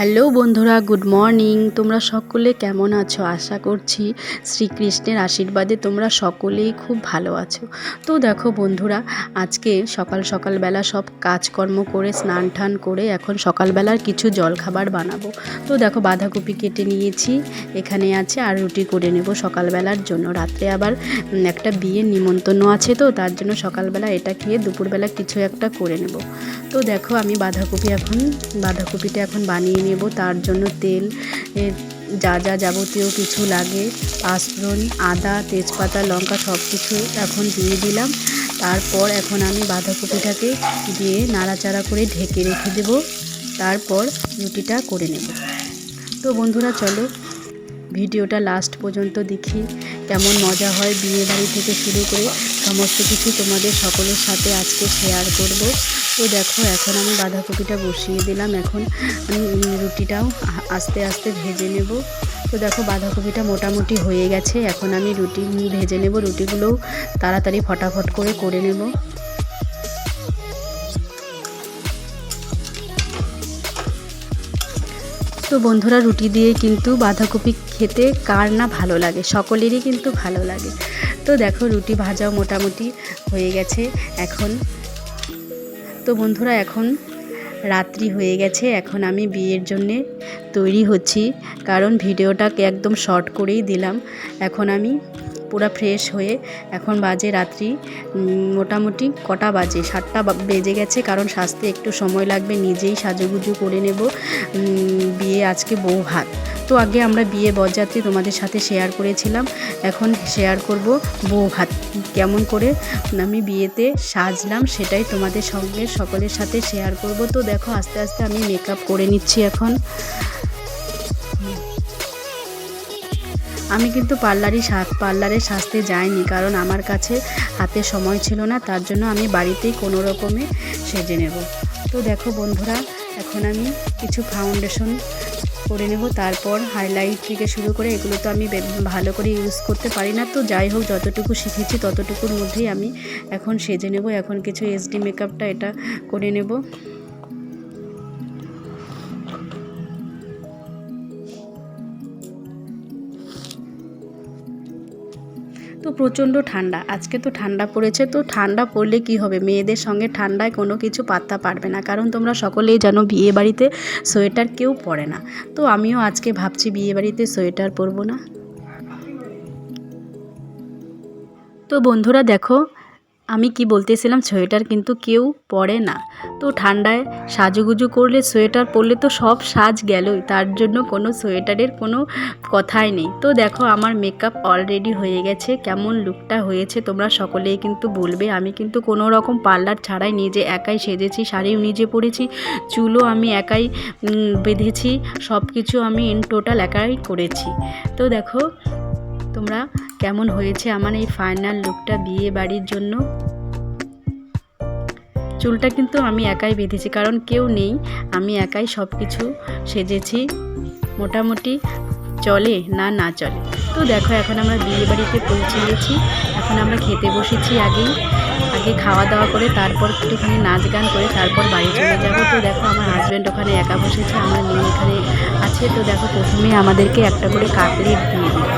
Hello বন্ধুরা, good morning. তোমরা সকলে কেমন আছো? আশা করছি শ্রীকৃষ্ণের আশীর্বাদে তোমরা সকলেই খুব ভালো আছো। তো দেখো বন্ধুরা, আজকে সকাল সকালবেলা সব কাজকর্ম করে, স্নান টান করে এখন সকালবেলার কিছু জলখাবার বানাবো। তো দেখো বাঁধাকপি কেটে নিয়েছি, এখানে আছে আর রুটি করে নেব সকালবেলার জন্য। রাত্রে আবার একটা বিয়ের নিমন্ত্রণ আছে তো, তার জন্য সকালবেলা এটা খেয়ে দুপুরবেলা কিছু একটা করে নেব। তো দেখো, আমি বাঁধাকপি এখন, বাঁধাকপিটা এখন বানিয়ে নেব। তার জন্য তেল যা যা যাবতীয় কিছু লাগে পাঁচফোড়ন আদা, তেজপাতা, লঙ্কা সব কিছু এখন দিয়ে দিলাম। তারপর এখন আমি বাঁধাকপিটাকে দিয়ে নাড়াচাড়া করে ঢেকে রেখে দেব। তারপর রুটিটা করে নেব। তো বন্ধুরা, চলো, ভিডিওটা লাস্ট পর্যন্ত দেখি, কেমন মজা হয় বিয়ে বাড়ি থেকে শুরু করে। সমস্ত কিছু তোমাদের সকলের সাথে আজকে শেয়ার করব। তো দেখো, এখন আমি বাঁধাকপিটা বসিয়ে দিলাম। এখন আমি রুটিটাও আস্তে আস্তে ভেজে নেব। তো দেখো, বাঁধাকপিটা মোটামুটি হয়ে গেছে। এখন আমি রুটি ভেজে নেব। রুটিগুলোও তাড়াতাড়ি ফটাফট করে করে নেব। তো বন্ধুরা, রুটি দিয়ে কিন্তু বাঁধাকপি খেতে কার না ভালো লাগে? সকলেরই কিন্তু ভালো লাগে। তো দেখো রুটি ভাজাও মোটামুটি হয়ে গেছে এখন। তো বন্ধুরা, এখন রাত্রি হয়ে গেছে, এখন আমি বিয়ের জন্যে তৈরি হচ্ছি। কারণ ভিডিওটাকে একদম শর্ট করেই দিলাম। এখন আমি পুরো ফ্রেশ হয়ে এখন বাজে রাত্রি মোটামুটি কটা বাজে? সাতটা বেজে গেছে কারণ সাজতে একটু সময় লাগবে, নিজেই সাজুগুজু করে নেব। বিয়ে আজকে বউ ভাত। তো আগে আমরা বিয়ে বরযাত্রী তোমাদের সাথে শেয়ার করেছিলাম। এখন শেয়ার করব বউ ভাত। কেমন করে আমি বিয়েতে সাজলাম সেটাই তোমাদের সঙ্গে সকলের সাথে শেয়ার করব। তো দেখো আস্তে আস্তে আমি মেকআপ করে নিচ্ছি এখন। আমি কিন্তু পার্লারই পার্লারে সাজতে যাইনি কারণ আমার কাছে হাতে সময় ছিল না, তার জন্য আমি বাড়িতেই কোনো রকমে সেজে নেব। তো দেখো বন্ধুরা, এখন আমি কিছু ফাউন্ডেশন করে নেব, তারপর হাইলাইট থেকে শুরু করে এগুলো তো আমি ভালো করে ইউজ করতে পারি না, তো যাই হোক যতটুকু শিখেছি ততটুকুর মধ্যেই আমি এখন সেজে নেব, এখন কিছু এসডি মেকআপটা এটা করে নেব। তো প্রচণ্ড ঠান্ডা। আজকে তো ঠান্ডা পড়েছে, তো ঠান্ডা পড়লে কি হবে? মেয়েদের সঙ্গে ঠান্ডায় কোনো কিছু পাত্তা পারবে না। কারণ তোমরা সকলেই জানো বিয়ে বাড়িতে সোয়েটার কেউ পরে না। তো আমিও আজকে ভাবছি বিয়ে বাড়িতে সোয়েটার পরবো না। তো বন্ধুরা দেখো আমি কি বলতেছিলাম, সোয়েটার কিন্তু কেউ পরে না। তো ঠান্ডায় সাজুগুজু করলে সোয়েটার পরলে তো সব সাজ গেলই, তার জন্য কোনো সোয়েটারের কোনো কথাই নেই। তো দেখো, আমার মেকআপ অলরেডি হয়ে গেছে, কেমন লুকটা হয়েছে তোমরা সকলেই কিন্তু বলবে। আমি কিন্তু কোনো রকম পার্লার ছাড়াই নিজে একাই সেজেছি, শাড়িও নিজে পরেছি, চুলও আমি একাই বেঁধেছি সব কিছু আমি ইন টোটাল একাই করেছি। তো দেখো, তোমরা কেমন হয়েছে আমার এই ফাইনাল লুকটা বিয়ে বাড়ির জন্য? চুলটা কিন্তু আমি একাই বেঁধেছি, কারণ কেউ নেই। আমি একাই সব কিছু সেজেছি। মোটামুটি চলে না না চলে? তো দেখো, এখন আমরা বিয়ে বাড়িতে পৌঁছে গেছি এখন আমরা খেতে বসেছি আগেই। আগে খাওয়া দাওয়া করে তারপর একটুখানি নাচ গান করে তারপর বাড়ি চলে যাব। তো দেখো, আমার হাজব্যান্ড ওখানে একা বসেছে, আমার মেয়ে এখানে আছে। তো দেখো প্রথমে আমাদেরকে একটা করে কাটলেট দিয়ে দিল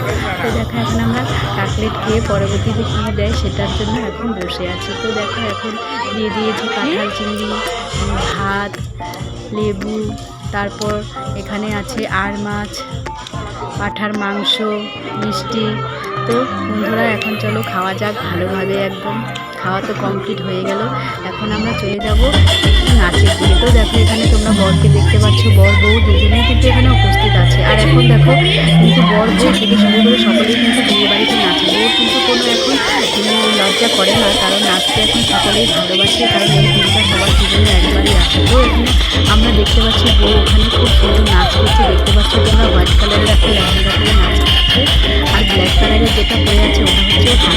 তো দেখো এখন আমরা কাটলেট খেয়ে পরবর্তীতে কী দেয় সেটার জন্য এখন বসে আছে। তো দেখো এখন দিয়ে দিয়েছি কাঁঠাল চিংড়ি ভাত, লেবু, তারপর এখানে আছে আর মাছ, পাঠার মাংস, মিষ্টি। তো বন্ধুরা এখন চলো খাওয়া যাক ভালোভাবে একদম। খাওয়া তো কমপ্লিট হয়ে গেল। এখন আমরা চলে যাব নাচের দিকে তো দেখো, এখানে তোমরা বরকে দেখতে পাচ্ছ। বর বউ দুজনেই কিন্তু এখানে উপস্থিত আছে। আর এখন দেখো, কিন্তু বর বউ থেকে শুরু করে সকলেই কিন্তু বিয়ে বাড়িতে নাচে। বউ কিন্তু কোনো এখন লজ্জা করে না, কারণ নাচতে এখন সকলেই ভালোবাসে, কারণ এই দিনটা সবার জীবনে একবারই আসে তো এখানে আমরা দেখতে পাচ্ছি বউ ওখানে খুব সুন্দর নাচ করছে। দেখতে পাচ্ছ তোমরা হোয়াইট কালারের একটা লেহেঙ্গা পরে নাচ করছে। আর ব্ল্যাক কালারের যেটা পরে আছে, ওটা হচ্ছে